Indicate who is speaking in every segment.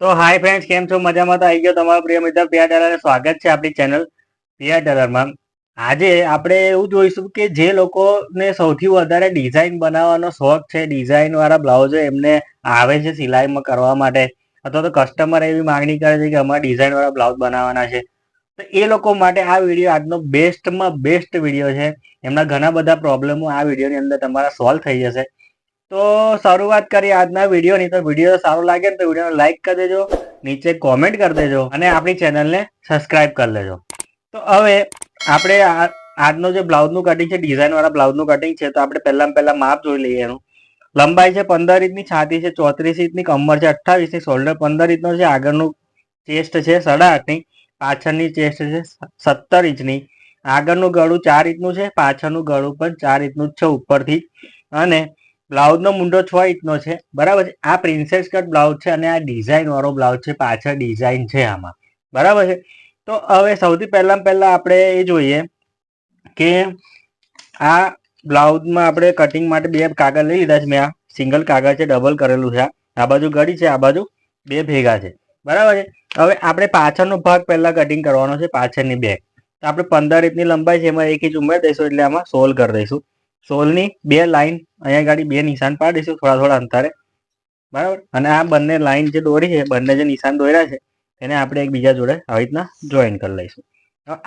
Speaker 1: તો hi friends કેમ છો? મજામાં? તો આવી ગયો તમારો પ્રિય મિત્ર પિયા ટેલર સ્વાગત છે આપણી ચેનલ પિયા ટેલરમાં આજે આપણે એવું જોઈશું કે જે લોકોને સૌથી વધારે ડિઝાઇન બનાવવાનો શોખ છે ડિઝાઇન વાળા બ્લાઉઝો એમને આવે છે સિલાઈમાં કરવા માટે, અથવા તો કસ્ટમર એવી માંગણી કરે છે કે અમારે ડિઝાઇન વાળા બ્લાઉઝ બનાવવાના છે. તો એ લોકો માટે આ વીડિયો આજનો બેસ્ટમાં બેસ્ટ વીડિયો છે. એમના ઘણા બધા પ્રોબ્લેમો આ વિડીયોની અંદર તમારા સોલ્વ થઈ જશે. તો શરૂઆત કરીએ આજના વિડીયોની. તો વીડિયો સારો લાગે ને તો વિડીયોને લાઈક કરી દેજો, નીચે કોમેન્ટ કરી દેજો અને આપણી ચેનલને સબસ્ક્રાઇબ કરી લેજો. તો હવે આપણે આજનો જે બ્લાઉઝનું કટિંગ છે ડિઝાઇનવાળા બ્લાઉઝનું કટિંગ છે, તો આપણે પહેલા પહેલાં માપ જોઈ લઈએ એનું. લંબાઈ છે પંદર ઇંચની, છાતી છે ચોત્રીસ ઇંચની, કમર છે અઠ્ઠાવીસની શોલ્ડર પંદર ઇંચનો છે, આગળનું ચેસ્ટ છે સાડા આઠની પાછળની ચેસ્ટ છે સત્તર ઇંચની, આગળનું ગળું ચાર ઇંચનું છે, પાછળનું ગળું પણ ચાર ઇંચનું જ છે ઉપરથી. અને બ્લાઉઝનો મુંડો છ ઇંચનો છે. બરાબર છે? આ પ્રિન્સેસ કટ બ્લાઉઝ છે અને આ ડિઝાઇન વાળો બ્લાઉઝ છે, પાછળ ડિઝાઇન છે આમાં. બરાબર છે? તો હવે સૌથી પહેલા પહેલા આપણે એ જોઈએ કે આ બ્લાઉઝમાં આપણે કટિંગ માટે બે કાગળ લઈ લીધા છે. મેં આ સિંગલ કાગળ છે ડબલ કરેલું છે. આ. બાજુ ગળી છે, આ બાજુ બે ભેગા છે. બરાબર છે? હવે આપણે પાછળનો ભાગ પહેલા કટિંગ કરવાનો છે, પાછળની બેગ તો આપણે પંદર ઇંચની લંબાઈ છે, એમાં એક ઇંચ ઉમેરી દઈશું, એટલે આમાં સોલ કરી દઈશું. સોલની બે લાઈન, અહીંયા ગાડી બે નિશાન પાડીશું, થોડા થોડા અંતરે. બરાબર? અને આ બંને લાઈન જે દોરી છે, બંને જે નિશાન દોર્યા છે એને આપણે એકબીજા જોડે આવી રીતના જોઈન કરી લઈશું.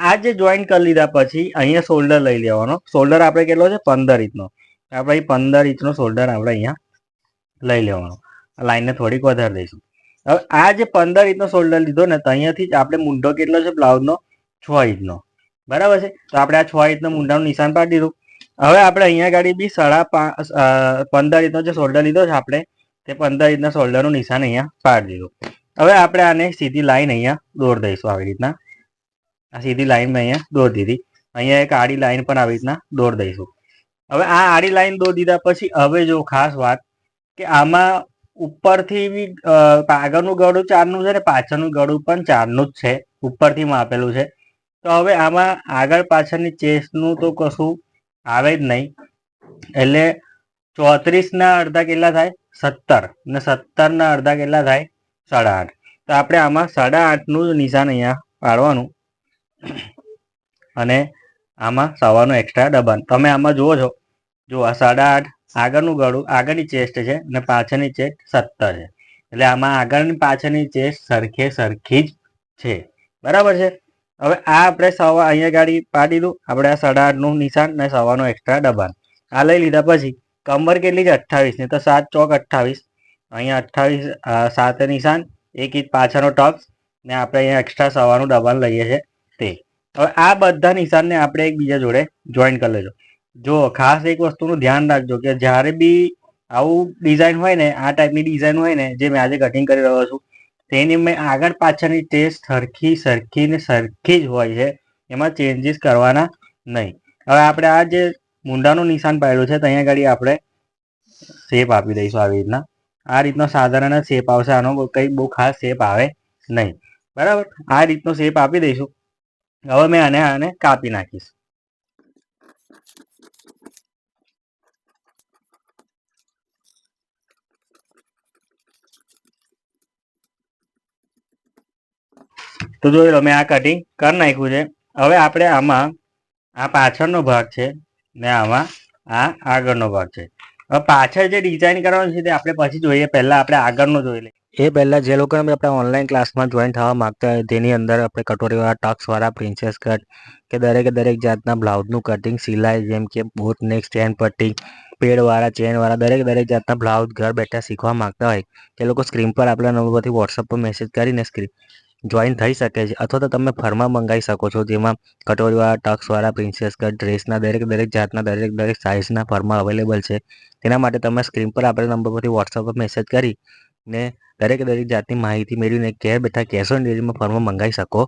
Speaker 1: આ જે જોઈન કરી લીધા પછી અહીંયા શોલ્ડર લઈ લેવાનો. શોલ્ડર આપણે કેટલો છે? પંદર ઇંચનો. આપણે પંદર ઇંચનો શોલ્ડર આપણે અહીંયા લઈ લેવાનો. લાઈનને થોડીક વધારે દઈશું. હવે આ જે પંદર ઇંચનો શોલ્ડર લીધો ને, તો અહીંયાથી જ આપણે મુંડો કેટલો છે? બ્લાઉઝનો છ ઇંચનો. બરાબર છે? તો આપણે આ છ ઇંચનો મુંડાનું નિશાન પાડી દીધું. હવે આપણે અહીંયા ગાડી બી સાડા પંદર ઇંચનો જે શોલ્ડર લીધો છે આપણે, તે પંદર ઇંચના શોલ્ડરનું નિશાન અહીંયા પાડી દીધું. હવે આપણે આને સીધી લાઈન અહીંયા દોર દઈશું આવી રીતના. આ સીધી લાઈન મેં અહીંયા દોર દીધી. અહીંયા એક આડી લાઈન પણ આવી રીતના દોર દઈશું. હવે આ આડી લાઈન દોર દીધા પછી હવે જો ખાસ વાત કે આમાં ઉપરથી બી આગળનું ગળું ચારનું છે ને પાછળનું ગળું પણ ચારનું જ છે. ઉપરથી માપેલું છે. તો હવે આમાં આગળ પાછળની ચેસ્ટનું તો કશું આવે જ નહીં. એટલે ચોત્રીસના અડધા કેટલા થાય? સત્તર. ને સત્તરના અડધા કેટલા થાય? સાડા આઠ. તો આપણે આમાં સાડા આઠનું નિશાન અહીંયા પાડવાનું. અને આમાં સવાનું એક્સ્ટ્રા ડબલ તમે આમાં જુઓ છો. જો આ સાડા આઠ આગળનું ગળું, આગળની ચેસ્ટ છે અને પાછળની ચેસ્ટ સત્તર છે. એટલે આમાં આગળની પાછળની ચેસ્ટ સરખે સરખી જ છે. બરાબર છે? હવે આ આપણે સવા અહીંયા ગાડી પાડી આપણે આ સાડા આઠનું નિશાન અને સવાનું એક્સ્ટ્રા દબાણ. આ લઈ લીધા પછી કમર કેટલી છે? અઠ્ઠાવીસ ને તો સાત ચોક અઠ્ઠાવીસ. અહીંયા અઠ્ઠાવીસ સાતે નિશાન, એક ઇંચ પાછળનો ટપ્સ ને આપણે અહીંયા એક્સ્ટ્રા સવાનું દબાણ લઈએ છીએ તે. હવે આ બધા નિશાનને આપણે એકબીજા જોડે જોઈન કરી લેજો. જો ખાસ એક વસ્તુનું ધ્યાન રાખજો કે જ્યારે બી આવું ડિઝાઇન હોય ને, આ ટાઈપની ડિઝાઇન હોય ને, જે મેં આજે કટિંગ કરી રહ્યો છું તેની મેં આગળ પાછળની ટેસ્ટ સરખી સરખી ને સરખી જ હોય છે. એમાં ચેન્જીસ કરવાના નહીં. હવે આપણે આ જે મુંડાનું નિશાન પાડેલું છે, ત્યાં આગળ આપણે શેપ આપી દઈશું આવી રીતના. આ રીતનો સાધારણ શેપ આવશે. આનો કંઈ બહુ ખાસ શેપ આવે નહીં. બરાબર? આ રીતનો શેપ આપી દઈશું. હવે મેં આને આને કાપી નાખીશ. તો જોઈ લો, મેં આ કટિંગ કરી નાખ્યું છે. હવે આપણે આમાં આ પાછળનો ભાગ છે ને આમાં આ આગળનો ભાગ છે. હવે પાછળ જે ડિઝાઇન કરવાનું છે તે આપણે પછી જોઈએ. પહેલા આપણે આગળનો જોઈ લઈએ. એ પહેલાં જે લોકો આપણે ઓનલાઈન ક્લાસમાં જોઈન થવા માગતા હોય, તેની અંદર આપણે કટોરીવાળા ટક્સવાળા પ્રિન્સેસ કટ કે દરેકે દરેક જાતના બ્લાઉઝનું કટિંગ સિલાઈ જેમ કે બોટ નેક સ્ટેન્ડ પટ્ટી પેડવાળા ચેનવાળા દરેક દરેક જાતના બ્લાઉઝ ઘર બેઠા શીખવા માગતા હોય. તે લોકો સ્ક્રીન પર આપણા નંબર પરથી વોટ્સઅપ પર મેસેજ કરીને સ્ક્રીન જોઈન થઈ શકે છે. અથવા તો તમે ફરમાં મંગાવી શકો છો, જેમાં કટોરીવાળા, ટક્સવાળા, પ્રિન્સેસ ડ્રેસના દરેક દરેક જાતના, દરેક દરેક સાઇઝના ફરમાં અવેલેબલ છે. તેના માટે તમે સ્ક્રીન પર આપેલા નંબર પરથી વોટ્સઅપ પર મેસેજ કરી ને દરેક દરેક જાતની માહિતી મેળવીને ઘેર બેઠા કેશ ઓન ડિલિવરીમાં ફરમાં મંગાવી શકો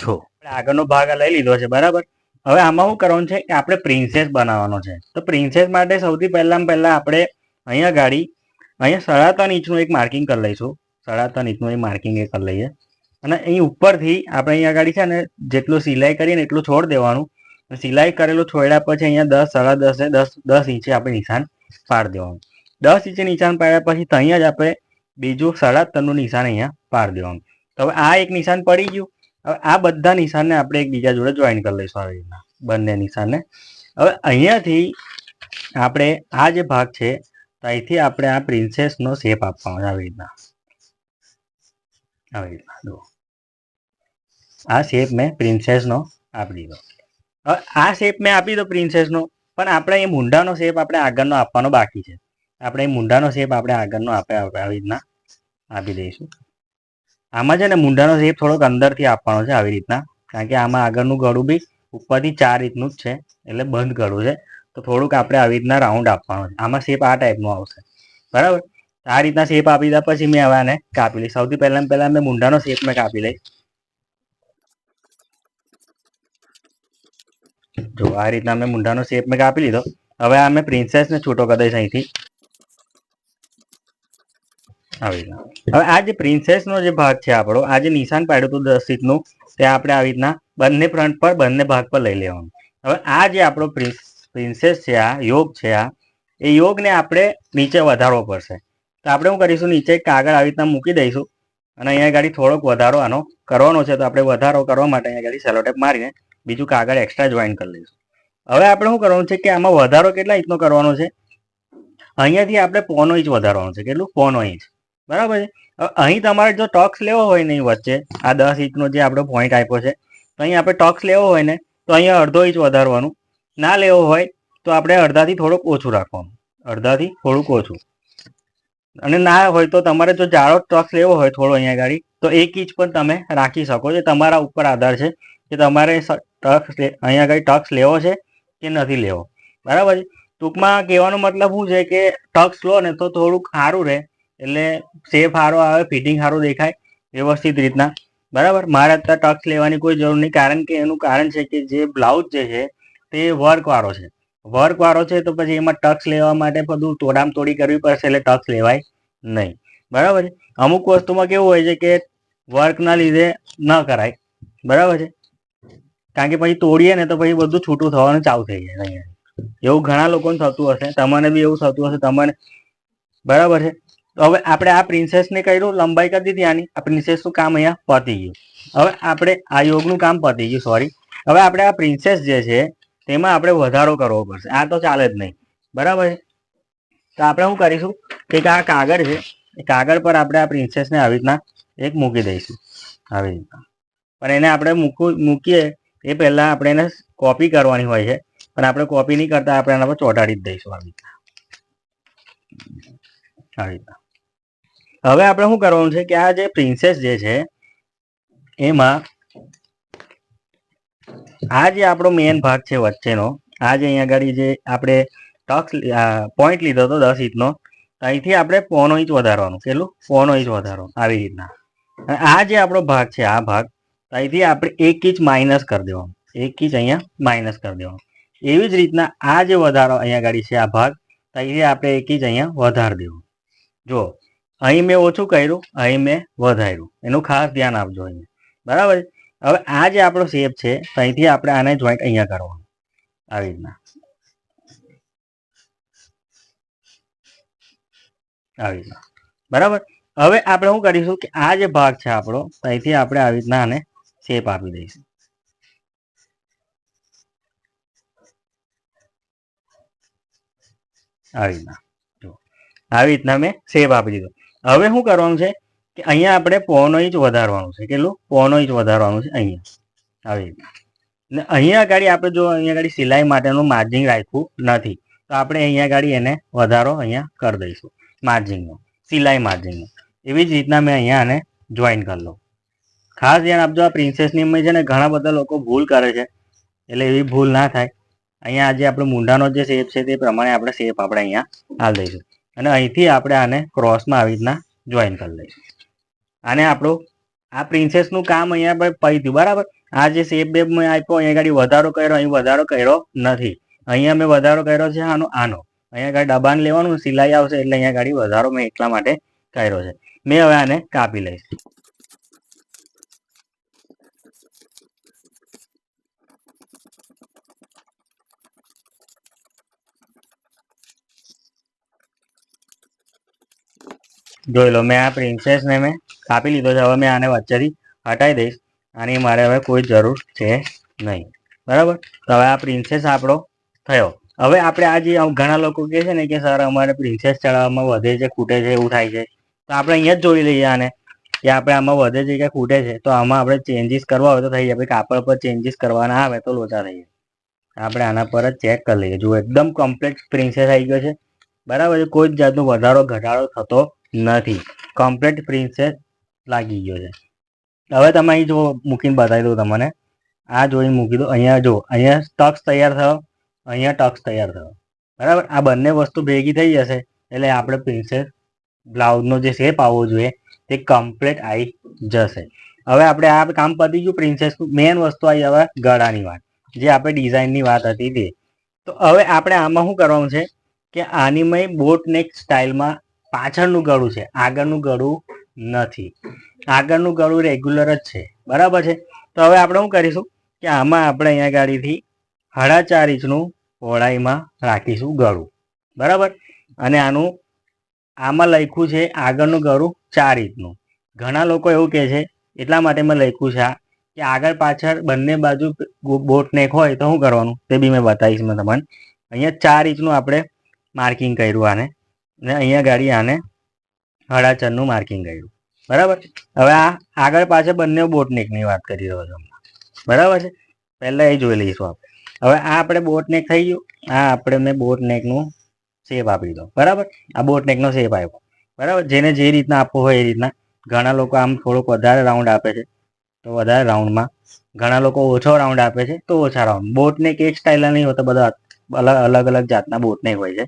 Speaker 1: છો. આગળનો ભાગ લઈ લીધો છે, બરાબર? હવે આમાં શું કરવાનું છે કે આપણે પ્રિન્સેસ બનાવવાનો છે. તો પ્રિન્સેસ માટે સૌથી પહેલાં પહેલાં આપણે અહીંયા ગાડી, અહીંયા સાડા ત્રણ ઇંચનું એક માર્કિંગ કરી લઈશું. સાડા ત્રણ ઇંચનું એ માર્કિંગ એ કરી લઈએ. અને અહીં ઉપરથી આપણે અહીંયા ગાડી છે ને જેટલું સિલાઈ કરીએ ને એટલું છોડ દેવાનું. સિલાઈ કરેલું છોડ્યા પછી અહીંયા દસ સાડા દસે દસ દસ ઇંચે આપણે નિશાન પાડી દેવાનું. દસ ઇંચે નિશાન પાડ્યા પછી ત્યાં જ આપણે બીજું સાડા ત્રણનું નિશાન અહીંયા પાડી દેવાનું. તો હવે આ એક નિશાન પડી ગયું. હવે આ બધા નિશાનને આપણે એકબીજા જોડે જોઈન કરી લઈશું આવી રીતના. બંને નિશાનને. હવે અહીંયાથી આપણે આ જે ભાગ છે અહીંથી આપણે આ પ્રિન્સેસનો શેપ આપવાનો આવી રીતના. આવી રીતના, જુઓ. આ શેપ મેં પ્રિન્સેસનો આપી દીધો. હવે આ શેપ મેં આપી દો પ્રિન્સેસનો પણ આપણે એ મુંડાનો શેપ આપણે આગળનો આપવાનો બાકી છે. આપણે એ મુંડાનો શેપ આપણે આગળનો આપણે આવી રીતના આપી દઈશું. આમાં છે ને મુંડાનો શેપ થોડોક અંદરથી આપવાનો છે આવી રીતના, કારણ કે આમાં આગળનું ગળું બી ઉપરથી ચાર રીતનું જ છે, એટલે બંધ ગળું છે. તો થોડુંક આપણે આવી રીતના રાઉન્ડ આપવાનો છે. આમાં શેપ આ ટાઈપનો આવશે. બરાબર? આ રીતના શેપ આપી દીધા પછી મેં હવે આને કાપી લઈશ. સૌથી પહેલા પહેલા મેં મુંડાનો શેપ મેં કાપી લઈશ. જો આ રીતના મેં મુંડાનો શેપ મેં કાપી લીધો. હવે આ મેં પ્રિન્સેસને છૂટો કરી દઈશ અહીંથી. આવી રીતના. હવે આ જે પ્રિન્સેસનો જે ભાગ છે આપણો, આ જે નિશાન પાડ્યું હતું દસ સીટનું, તે આપણે આવી રીતના બંને ફ્રન્ટ પર, બંને ભાગ પર લઈ લેવાનું. હવે આ જે આપણો પ્રિન્સેસ છે, આ યોગ છે, આ, એ યોગને આપણે નીચે વધારવો પડશે. તો આપણે શું કરીશું? નીચે કાગળ આવી રીતના મૂકી દઈશું. અને અહીંયા ગાડી થોડોક વધારો આનો કરવાનો છે, તો આપણે વધારો કરવા માટે અહીંયા ગાડી સેલોટેપ મારીને બીજું કાગળ એક્સ્ટ્રા જોઈન કરી લઈશું. હવે આપણે શું કરવાનું છે કે આમાં વધારો કેટલા ઇંચનો કરવાનો છે? અહીંયાથી આપણે પોનો ઇંચ વધારવાનો છે. કેટલું? પોનો ઇંચ. બરાબર છે? અહીં તમારે જો ટોક્સ લેવો હોય ને વચ્ચે, આ દસ ઇંચનો જે આપણો પોઈન્ટ આપ્યો છે, તો અહીં આપણે ટોક્સ લેવો હોય ને, તો અહીંયા અડધો ઇંચ વધારવાનું. ના લેવો હોય, તો આપણે અડધાથી થોડુંક ઓછું રાખવાનું. અડધાથી થોડુંક ઓછું. અને ના હોય તો તમારે જો જાડો ટોક્સ લેવો હોય થોડો અહીંયા ગાડી, તો એક ઇંચ પણ તમે રાખી શકો છો. તમારા ઉપર આધાર છે કે તમારે ટક્સ અહીંયા આગળ ટક્સ લેવો છે કે નથી લેવો? બરાબર છે? ટૂંકમાં કહેવાનો મતલબ શું છે કે ટક્સ લો ને તો થોડુંક સારું રહે, એટલે સેફ સારો આવે, ફિટિંગ સારું દેખાય, વ્યવસ્થિત રીતના. બરાબર? મારે અત્યારે ટક્સ લેવાની કોઈ જરૂર નહીં, કારણ કે એનું કારણ છે કે જે બ્લાઉઝ જે છે તે વર્કવાળો છે. વર્કવાળો છે તો પછી એમાં ટક્સ લેવા માટે બધું તોડામ તોડી કરવી પડશે, એટલે ટક્સ લેવાય નહીં. બરાબર છે? અમુક વસ્તુમાં કેવું હોય છે કે વર્કના લીધે ન કરાય. બરાબર છે? કારણ કે પછી તોડીએ ને તો પછી બધું છૂટું થવાનું ચાલુ થઈ જાય અહીંયા. એવું ઘણા લોકોને થતું હશે. તમને બી એવું થતું હશે. તમને બરાબર છે? હવે આપણે આ પ્રિન્સેસને કર્યું, લંબાઈ કરી દીધી આની. આ પ્રિન્સેસનું કામ અહીંયા પતી ગયું. હવે આપણે આ યોગનું કામ પતી ગયું સોરી હવે આપણે આ પ્રિન્સેસ જે છે, તેમાં આપણે વધારો કરવો પડશે. આ તો ચાલે જ નહીં. બરાબર છે? તો આપણે શું કરીશું? કે આ કાગળ છે. એ કાગળ પર આપણે આ પ્રિન્સેસને આવી રીતના એક મૂકી દઈશું. આવી રીતના. પણ એને આપણે મૂકવું, મૂકીએ એ પહેલાં આપણે એને કોપી કરવાની હોય છે. પણ આપણે કોપી નહીં કરતા, આપણે એના પર ચોંટાડી જ દઈશું આવી રીતના. હવે આપણે શું કરવાનું છે કે આ જે પ્રિન્સેસ જે છે, એમાં આ જે આપણો મેઇન ભાગ છે વચ્ચેનો, આ જે અહીંયા આગળ જે આપણે ટક્સ પોઈન્ટ લીધો હતો દસ ઇંચનો અહીંથી આપણે પોનો ઇંચ વધારવાનું, કેટલું? પોનો ઇંચ વધારવાનું, આવી રીતના. આ જે આપણો ભાગ છે, આ ભાગ અહીંથી આપણે એક ઇંચ માઇનસ કરી દેવાનું. એક ઇંચ અહીંયા માઇનસ કરી દેવાનું. એવી જ રીતના આ જે વધારો અહીંયા ગાડી છે આ ભાગ અહીંથી આપણે એક ઇંચ અહીંયા વધારી દેવું જો અહીં મેં ઓછું કર્યું, અહીં મેં વધાર્યું. એનું ખાસ ધ્યાન આપજો અહીંયા. બરાબર હવે આ જે આપણો શેપ છે અહીંથી આપણે આને જોઈન્ટ અહીંયા કરવાનું. આવી રીતના. આવી રીતના. બરાબર? હવે આપણે શું કરીશું કે આ જે ભાગ છે આપણો અહીંથી આપણે આવી રીતના આને શેપ આપી દઈશું. આવી રીતના. જો. આવી રીતના મેં શેપ આપી દીધો. હવે શું કરવાનું છે કે અહીંયા આપણે પોનો ઇંચ વધારવાનું છે. કેટલું? પોનો ઇંચ વધારવાનું છે અહીંયા. આવી રીતના. ને અહીંયા આગળ આપણે જો અહીંયા આગળ સિલાઈ માટેનું માર્જિંગ રાખ્યું નથી, તો આપણે અહીંયા આગળ એને વધારો અહીંયા કરી દઈશું. માર્જિંગનો સિલાઈ માર્જિંગનો એવી જ રીતના મેં અહીંયા આને જોઈન કરી લઉં. ખાસ ધ્યાન આપજો, આ પ્રિન્સેસની મેં છે ને ઘણા બધા લોકો ભૂલ કરે છે. એટલે એવી ભૂલ ના થાય. અહીંયા આજે આપણે મુંડાનો જે શેપ છે તે પ્રમાણે આપણે શેપ આપણે અહીંયા હાલ દઈશું. અને અહીંથી આપણે આને ક્રોસમાં આવી રીતના જોઈન કરી લઈશું. આને આપણું, આ પ્રિન્સેસનું કામ અહીંયા આપણે પડી થયું, બરાબર? આ જે શેપ બેપ મેં આપ્યો, અહીંયા ગાડી વધારો કર્યો, અહીં વધારો કર્યો નથી. અહીંયા મેં વધારો કર્યો છે આનો આનો. અહીંયા ગાડી દબાણ લેવાનું, સિલાઈ આવશે એટલે અહીંયા ગાડી વધારો મેં એટલા માટે કર્યો છે. મેં હવે આને કાપી લઈશ. જોઈ લો, મેં આ પ્રિન્સેસને મેં કાપી લીધો છે, હવે મેં આને વચ્ચેથી હટાવી દઈશ. આની મારે હવે કોઈ જરૂર છે નહીં. બરાબર? તો હવે આ પ્રિન્સેસ આપણો થયો. હવે આપણે આ જે ઘણા લોકો કહે છે ને કે, સર, અમારે પ્રિન્સેસ ચડાવવામાં વધે છે, ખૂટે છે, એવું થાય છે. તો આપણે અહીંયા જ જોઈ લઈએ આને કે આપણે આમાં વધે છે કે ખૂટે છે. તો આમાં આપણે ચેન્જીસ કરવા હોય તો થઈ જાય. કાપડ પર ચેન્જીસ કરવાના આવે તો લોચા થઈ જાય. આપણે આના પર જ ચેક કરી લઈએ. જુઓ, એકદમ કમ્પ્લીટ પ્રિન્સેસ આવી ગયો છે. બરાબર છે? કોઈ જાતનો વધારો ઘટાડો થતો નથી. કમ્પ્લેટ પ્રિન્સેસ લાગી ગયો છે. હવે તમે અહીં જો મૂકીને બતાવી દઉં તમને. આ જોઈને મૂકી દો અહીંયા જો અહીંયા ટક્સ તૈયાર થયો, અહીંયા ટક્સ તૈયાર થયો. બરાબર? આ બંને વસ્તુ ભેગી થઈ જશે, એટલે આપણે પ્રિન્સેસ બ્લાઉઝનો જે શેપ આવવો જોઈએ, તે કમ્પ્લીટ આવી જશે. હવે આપણે આ કામ પતી ગયું પ્રિન્સેસનું મેઇન વસ્તુ આવી હવે ગળાની વાત, જે આપણે ડિઝાઇનની વાત હતી તે. તો હવે આપણે આમાં શું કરવાનું છે? કે આનીમય બોટ નેક સ્ટાઇલમાં પાછળનું ગળું છે, આગળનું ગળું નથી. આગળનું ગળું રેગ્યુલર જ છે, બરાબર છે? તો હવે આપણે શું કરીશું કે આમાં આપણે અહીંયા ગાડીથી સાડા ચાર ઇંચનું પહોળાઈમાં રાખીશું ગળું, બરાબર? અને આનું, આમાં લખ્યું છે આગળનું ગળું ચાર ઇંચનું. ઘણા લોકો એવું કહે છે, એટલા માટે મેં લખ્યું છે આ, કે આગળ પાછળ બંને બાજુ બોટ નેક હોય તો શું કરવાનું? તે બી મેં બતાવીશ મેં તમને. અહીંયા ચાર ઇંચનું આપણે માર્કિંગ કર્યું આને. અને અહીંયા ગાડી આને સાડા ચારનું માર્કિંગ કર્યું. બરાબર હવે આ આગળ પાછળ બંને બોટનેકની વાત કરી રહ્યો છું હમણાં. બરાબર છે? પહેલા એ જોઈ લઈશું આપણે. હવે આ આપણે બોટનેક થઈ ગયું. આ આપણે મેં બોટનેકનું શેપ આપી દો બરાબર? આ બોટનેકનો શેપ આપ્યો. બરાબર? જેને જે રીતના આપવો હોય એ રીતના. ઘણા લોકો આમ થોડોક વધારે રાઉન્ડ આપે છે. તો વધારે રાઉન્ડમાં ઘણા લોકો ઓછો રાઉન્ડ આપે છે તો ઓછા રાઉન્ડ બોટને એક સ્ટાઇલના નહીં હોતા બધા અલગ અલગ અલગ જાતના બોટ નહીં હોય છે.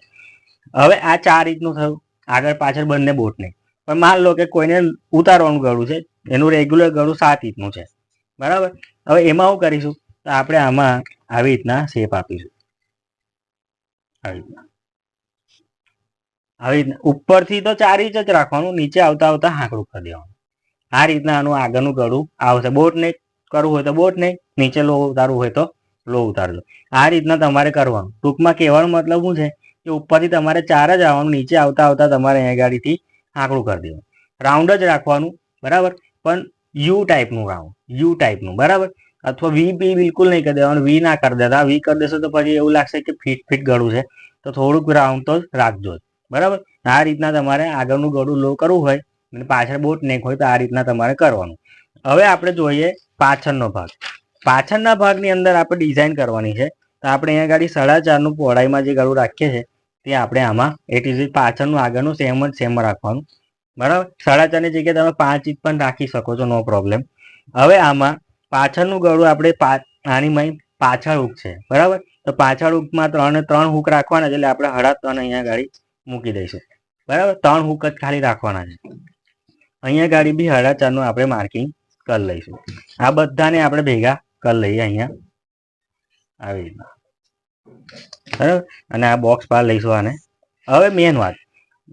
Speaker 1: હવે આ ચાર રીતનું થયું. આગળ પાછળ બંને બોટ નહીં પણ માન લો કે કોઈને ઉતારવાનું ગળું છે. એનું રેગ્યુલર ગળું સાત ઇંચનું છે. બરાબર? હવે એમાં શું કરીશું તો આપણે આમાં આવી રીતના શેપ આપીશું. આવી રીતના. આવી રીતના. ઉપરથી તો ચાર ઇંચ જ રાખવાનું, નીચે આવતા આવતા હાંકડું કરી દેવાનું. આ રીતના આનું આગળનું ગળું આવશે. બોટ ને કરવું હોય તો બોટ ને નીચે લો ઉતારવું હોય તો લો ઉતારજો આ રીતના તમારે કરવાનું. ટૂંકમાં કહેવાનો મતલબ શું છે? કે ઉપરથી તમારે ચાર જ આવવાનું, નીચે આવતા આવતા તમારે અહીંયા ગાડીથી આંકડું કરી દેવાનું. રાઉન્ડ જ રાખવાનું, બરાબર? પણ યુ ટાઈપનું રાઉન્ડ, યુ ટાઈપનું, બરાબર? અથવા વી બી બિલકુલ નહીં કરી દેવાનું, વી ના કરી દેતા. વી કરી દેશો તો પછી એવું લાગશે કે ફીટ ફીટ ગળું છે. તો થોડુંક રાઉન્ડ તો રાખજો બરાબર? આ રીતના તમારે આગળનું ગળું લો કરવું હોય અને પાછળ બોટ નેક હોય તો આ રીતના તમારે કરવાનું. હવે આપણે જોઈએ પાછળનો ભાગ. પાછળના ભાગની અંદર આપણે ડિઝાઇન કરવાની છે. તો આપણે અહીંયા ગાડી સાડા ચારનું પહોળાઈમાં જે ગળું રાખીએ છીએ તે આપણે આમાં એટ ઇઝ પાછળનું આગળનું સેમ જ સેમ રાખવાનું. બરાબર? સાડા ચારની જગ્યાએ તમે પાંચ ઇંચ પણ રાખી શકો છો નો પ્રોબ્લેમ હવે આમાં પાછળનું ગળું આપણે આની પાછળ હુક છે. બરાબર? તો પાછળ હુકમાં ત્રણ ત્રણ હુક રાખવાના છે, એટલે આપણે હડા ત્રણ અહીંયા ગાડી મૂકી દઈશું. બરાબર? ત્રણ હુક જ ખાલી રાખવાના છે. અહીંયા ગાડી બી હડા ચારનું આપણે માર્કિંગ કરી લઈશું. આ બધાને આપણે ભેગા કરી લઈએ અહીંયા આવી રીતના. બરાબર? અને આ બોક્સ બહાર લઈશું આને. હવે મેન વાત.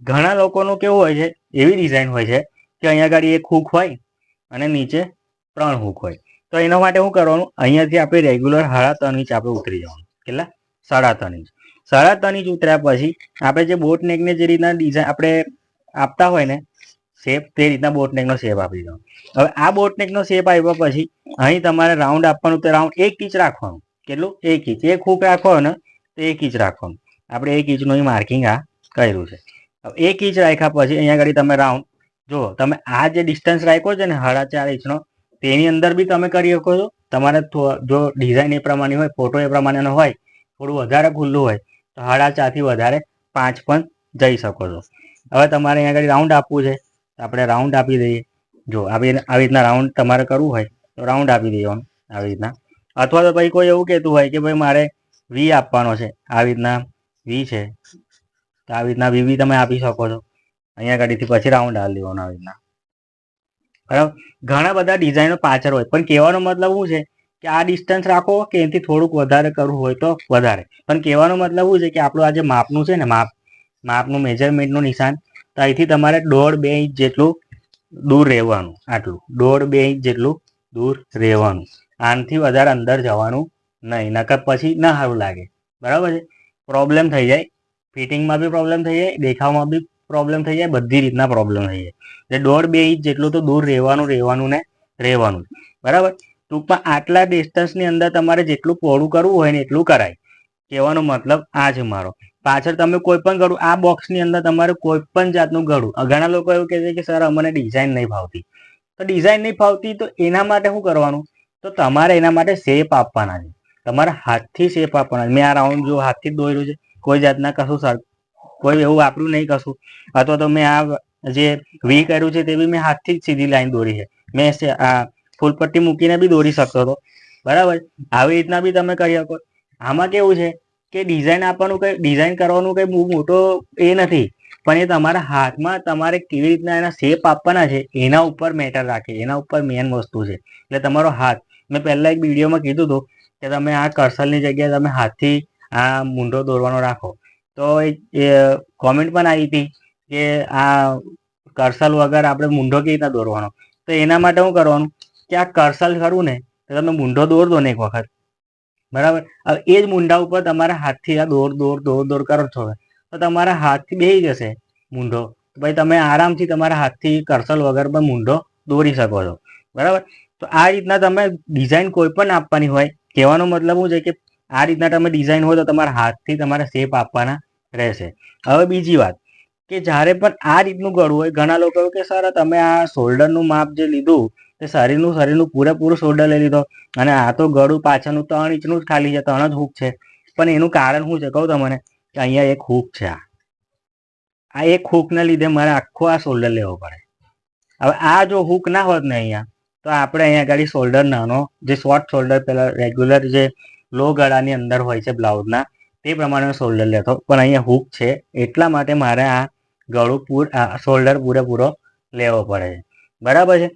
Speaker 1: ઘણા લોકોનું કેવું હોય છે, એવી ડિઝાઇન હોય છે કે અહીંયા આગળ એક હુક હોય અને નીચે ત્રણ હુક હોય. તો એના માટે શું કરવાનું? અહીંયાથી આપણે રેગ્યુલર સાડા ત્રણ ઇંચ આપણે ઉતરી જવાનું. કેટલા? સાડા ત્રણ ઇંચ સાડા ત્રણ ઇંચ ઉતર્યા પછી આપણે જે બોટ નેકને જે રીતના ડિઝાઇન આપણે આપતા હોય ને શેપ તે રીતના બોટ નેકનો શેપ આપી દેવાનો. હવે આ બોટ નેકનો શેપ આપ્યા પછી અહીં તમારે રાઉન્ડ આપવાનું તો રાઉન્ડ એક ઇંચ રાખવાનું. કેટલું? એક ઇંચ એક હુક રાખો ને તો એક ઇંચ રાખવાનું. આપણે એક ઇંચનું માર્કિંગ આ કર્યું છે. એક ઇંચ રાખ્યા પછી અહીંયા આગળ તમે રાઉન્ડ જો તમે આ જે ડિસ્ટન્સ રાખ્યો છે ને સાડા ચાર ઇંચનો તેની અંદર બી તમે કરી શકો છો. તમારે જો ડિઝાઇન એ પ્રમાણે હોય ફોટો એ પ્રમાણેનો હોય, થોડું વધારે ખુલ્લું હોય, તો સાડા ચારથી વધારે પાંચ પણ જઈ શકો છો. હવે તમારે અહીંયા આગળ રાઉન્ડ આપવું છે. આપણે રાઉન્ડ આપી દઈએ. જો, આવી આવી રીતના રાઉન્ડ તમારે કરવું હોય રાઉન્ડ આપી દેવાનું આવી રીતના. અથવા તો પછી કોઈ એવું કહેતું હોય કે ભાઈ મારે વી આપવાનો છે. આવી રીતના વી છે. તો આવી રીતના વી તમે આપી શકો છો. અહીંયા ગાડીથી પછી રાઉન્ડ હાલ દેવાનો આવી રીતના. બરાબર? ઘણા બધા ડિઝાઇનો પાછળ હોય. પણ કહેવાનો મતલબ શું છે કે આ ડિસ્ટન્સ રાખો કે એનાથી થોડુંક વધારે કરવું હોય તો વધારે. પણ કહેવાનો મતલબ શું છે કે આપણું આ જે માપનું છે ને માપ, માપનું મેજરમેન્ટનું નિશાન, તો અહીંથી તમારે દોઢ બે ઇંચ જેટલું દૂર રહેવાનું આટલું. દોઢ બે ઇંચ જેટલું દૂર રહેવાનું. આનાથી વધારે અંદર જવાનું નહીં, નકર પછી ના સારું લાગે. બરાબર છે? પ્રોબ્લેમ થઈ જાય. ફિટિંગમાં બી પ્રોબ્લેમ થઈ જાય, દેખાવમાં બી પ્રોબ્લેમ થઈ જાય, બધી રીતના પ્રોબ્લેમ થઈ જાય. એટલે દોઢ બે ઇંચ જેટલું તો દૂર રહેવાનું રહેવાનું ને રહેવાનું. બરાબર? ટૂંકમાં આટલા ડિસ્ટન્સની અંદર તમારે જેટલું પહોળું કરવું હોય ને એટલું કરાય. કહેવાનો મતલબ આ છે મારો. પાછળ તમે કોઈ પણ ગળું, આ બોક્સની અંદર તમારે કોઈ પણ જાતનું ગળું. ઘણા લોકો એવું કહે છે કે, સર, અમને ડિઝાઇન નહીં ફાવતી. તો ડિઝાઇન નહીં ફાવતી તો એના માટે શું કરવાનું? તો તમારે એના માટે શેપ આપવાના છે. તમારે હાથથી શેપ આપવાના મેં આ રાઉન્ડ જો હાથથી જ દોર્યું છે. કોઈ જાતના કશું સર, કોઈ એવું વાપર્યું નહીં કશું. અથવા તો મેં આ જે વી કર્યું છે તે બી મેં હાથથી જ સીધી લાઈન દોરી છે. મેં આ ફૂલપટ્ટી મૂકીને બી દોરી શકતો હતો. બરાબર? આવી રીતના બી તમે કરી શકો. આમાં કેવું છે કે ડિઝાઇન આપવાનું કઈ ડિઝાઇન કરવાનું કઈ મોટો એ નથી. પણ એ તમારા હાથમાં તમારે કેવી રીતના એના શેપ આપવાના છે, એના ઉપર મેટર રાખે, એના ઉપર મેન વસ્તુ છે. એટલે તમારો હાથ, મેં પહેલા એક વિડીયોમાં કીધું હતું કે તમે આ કરસલની જગ્યાએ તમે હાથથી આ મૂંઢો દોરવાનો રાખો. તો એક કોમેન્ટ પણ આવી હતી કે આ કરસલ વગર આપણે મૂંઢો કેવી રીતના દોરવાનો? તો એના માટે શું કરવાનું કે આ કરસલ ખરું ને, તો તમે મૂંઢો દોર દો ને એક વખત. બરાબર? એ જ મૂંઢા ઉપર તમારા હાથથી આ દોર દોર દોર દોર કરો છો તો તમારા હાથથી બેસી જશે મૂંઢો. ભાઈ, તમે આરામથી તમારા હાથથી કરસલ વગર પણ મૂંઢો દોરી શકો છો. બરાબર? તો આ રીતના તમે ડિઝાઇન કોઈ પણ આપવાની હોય, કહેવાનો મતલબ શું છે કે આ રીતના તમે ડિઝાઇન હોય તો તમારા હાથથી તમારે શેપ આપવાના રહેશે. હવે બીજી વાત, કે જ્યારે પણ આ રીતનું ગળું હોય, ઘણા લોકો કે, સર, તમે આ શોલ્ડરનું માપ જે લીધું, તે શરીરનું શરીરનું પૂરેપૂરું શોલ્ડર લઈ લીધો, અને આ તો ગળું પાછળનું ત્રણ ઇંચનું જ ખાલી છે, ત્રણ જ હુક છે. પણ એનું કારણ શું છે? કહું તમને અહીંયા એક હૂક છે આ. આ એક હૂકને લીધે મારે આખો આ શોલ્ડર લેવો પડે. હવે આ જો હૂક ના હોત ને અહીંયા, તો આપણે અહીંયા આગળ શોલ્ડર નાનો, જે શોર્ટ શોલ્ડર પેલા રેગ્યુલર જે લો ગળાની અંદર હોય છે બ્લાઉઝના, તે પ્રમાણે શોલ્ડર લેતો. પણ અહીંયા હૂક છે, એટલા માટે મારે આ ગળું પૂર શોલ્ડર પૂરેપૂરો લેવો પડે. છે બરાબર છે?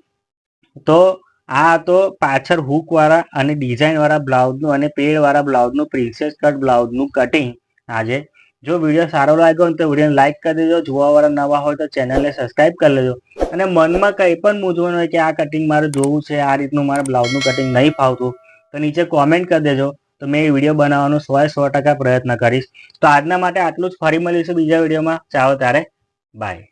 Speaker 1: તો આ તો પાછળ હૂકવાળા અને ડિઝાઇન વાળા બ્લાઉઝનું અને પેડ વાળા બ્લાઉઝનું પ્રિન્સેસ કટ બ્લાઉઝનું કટિંગ આજે. જો વીડિયો સારો લાગ્યો તો વિડીયોને લાઈક કરી દેજો. જોવાવાળા નવા હોય તો ચેનલને સબસ્ક્રાઈબ કરી લેજો. અને મનમાં કંઈ પણ મૂંઝવણ હોય કે આ કટિંગ મારે જોવું છે, આ રીતનું મારે બ્લાઉઝનું કટિંગ નહીં ફાવતું, તો નીચે કોમેન્ટ કરી દેજો. તો મેં એ વીડિયો બનાવવાનો સો સો ટકા પ્રયત્ન કરીશ. તો આજના માટે આટલું જ. ફરી મળીશું બીજા વિડીયોમાં. ચાલો ત્યારે. બાય